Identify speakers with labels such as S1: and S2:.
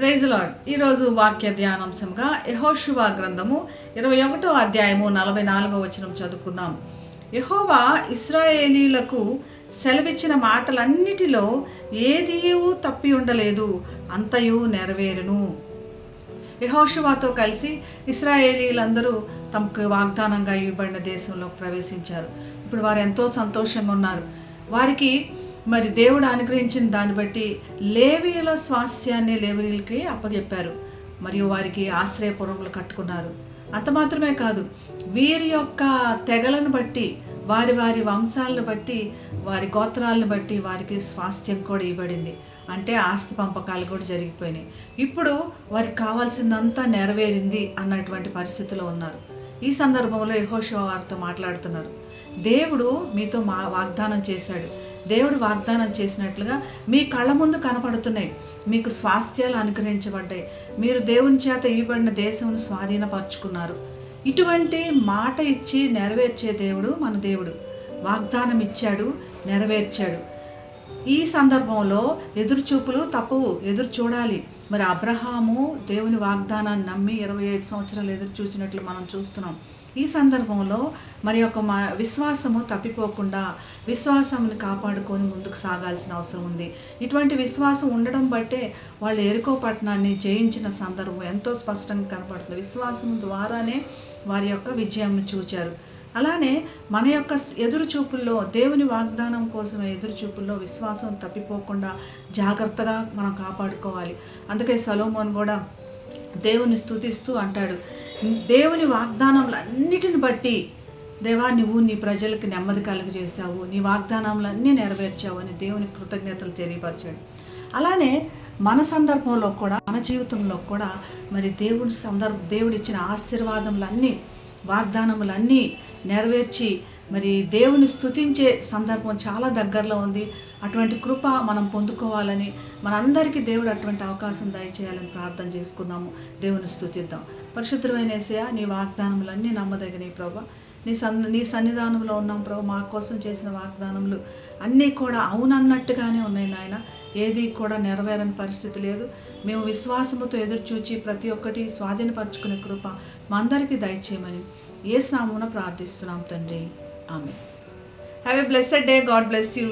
S1: Praise lord ఈరోజు వాక్య ధ్యానాంశంగా యహోషువా గ్రంథము ఇరవై ఒకటో అధ్యాయము నలభై నాలుగో వచనం చదువుకుందాం. యహోవా ఇస్రాయేలీలకు సెలవిచ్చిన మాటలన్నిటిలో ఏదియూ తప్పి ఉండలేదు అంతయు నెరవేరును. యహోషువాతో కలిసి ఇస్రాయేలీలందరూ తమకు వాగ్దానంగా ఇవ్వబడిన దేశంలో ప్రవేశించారు. ఇప్పుడు వారు ఎంతో సంతోషంగా ఉన్నారు. వారికి మరి దేవుడు అనుగ్రహించిన దాన్ని బట్టి లేవీల స్వాస్థ్యాన్ని లేవీలకి అప్పగెప్పారు మరియు వారికి ఆశ్రయపురములు కట్టుకున్నారు. అంత మాత్రమే కాదు వీరి యొక్క తెగలను బట్టి వారి వారి వంశాలను బట్టి వారి గోత్రాలను బట్టి వారికి స్వాస్థ్యం కూడా ఇవ్వబడింది. అంటే ఆస్తి పంపకాలు కూడా జరిగిపోయినాయి. ఇప్పుడు వారికి కావాల్సిందంతా నెరవేరింది అన్నటువంటి పరిస్థితిలో ఉన్నారు. ఈ సందర్భంలో యహోశివ వారితో మాట్లాడుతున్నారు. దేవుడు మీతో మా వాగ్దానం చేశాడు. దేవుడు వాగ్దానం చేసినట్లుగా మీ కళ్ళ ముందు కనపడుతున్నాయి. మీకు స్వాస్థ్యాలు అనుగ్రహించబడ్డాయి. మీరు దేవుని చేత ఇవ్వబడిన దేశంను స్వాధీనపరుచుకున్నారు. ఇటువంటి మాట ఇచ్చి నెరవేర్చే దేవుడు మన దేవుడు. వాగ్దానం ఇచ్చాడు నెరవేర్చాడు. ఈ సందర్భంలో ఎదురుచూపులు తప్పవు ఎదురు చూడాలి. మరి అబ్రహాము దేవుని వాగ్దానాన్ని నమ్మి ఇరవై ఐదు సంవత్సరాలు ఎదురు చూసినట్లు మనం చూస్తున్నాం. ఈ సందర్భంలో మరి యొక్క మా విశ్వాసము తప్పిపోకుండా విశ్వాసాన్ని కాపాడుకొని ముందుకు సాగాల్సిన అవసరం ఉంది. ఇటువంటి విశ్వాసం ఉండడం బట్టే వాళ్ళు ఎరుకో పట్టణాన్ని జయించిన సందర్భం ఎంతో స్పష్టంగా కనపడుతుంది. విశ్వాసం ద్వారానే వారి యొక్క విజయంను చూచారు. అలానే మన యొక్క ఎదురు చూపుల్లో దేవుని వాగ్దానం కోసం ఎదురు చూపుల్లో విశ్వాసం తప్పిపోకుండా జాగ్రత్తగా మనం కాపాడుకోవాలి. అందుకే సలోమోన్ కూడా దేవుని స్తుతిస్తూ అంటాడు. దేవుని వాగ్దానములన్నిటిని బట్టి దేవా నువ్వు నీ ప్రజలకు నెమ్మది కలుగజేశావు నీ వాగ్దానములన్నీ నెరవేర్చావు అని దేవుని కృతజ్ఞతలు తెలియపరిచాడు. అలానే మన సందర్భంలో కూడా మన జీవితంలో కూడా మరి దేవుడి సందర్భ దేవుడిచ్చిన ఆశీర్వాదములన్నీ వాగ్దానములన్నీ నెరవేర్చి మరి దేవుని స్థుతించే సందర్భం చాలా దగ్గరలో ఉంది. అటువంటి కృప మనం పొందుకోవాలని మనందరికీ దేవుడు అటువంటి అవకాశం దయచేయాలని ప్రార్థన చేసుకుందాము. దేవుని స్థుతిద్దాం పరిశుద్ధమైన ఏసయ నీ వాగ్దానములన్నీ నమ్మదగినవి ప్రభా. నీ సన్ నీ సన్నిధానంలో ఉన్నాం ప్రభు మా కోసం చేసిన వాగ్దానములు అన్నీ కూడా అవునన్నట్టుగానే ఉన్నాయి నాయన. ఏది కూడా నెరవేరని పరిస్థితి లేదు. మేము విశ్వాసముతో ఎదురు చూచి ప్రతి ఒక్కటి స్వాధీనపరచుకునే కృప మా అందరికీ దయచేయమని ఏ స్నామున ప్రార్థిస్తున్నాం తండ్రి. Amen have a blessed day God bless you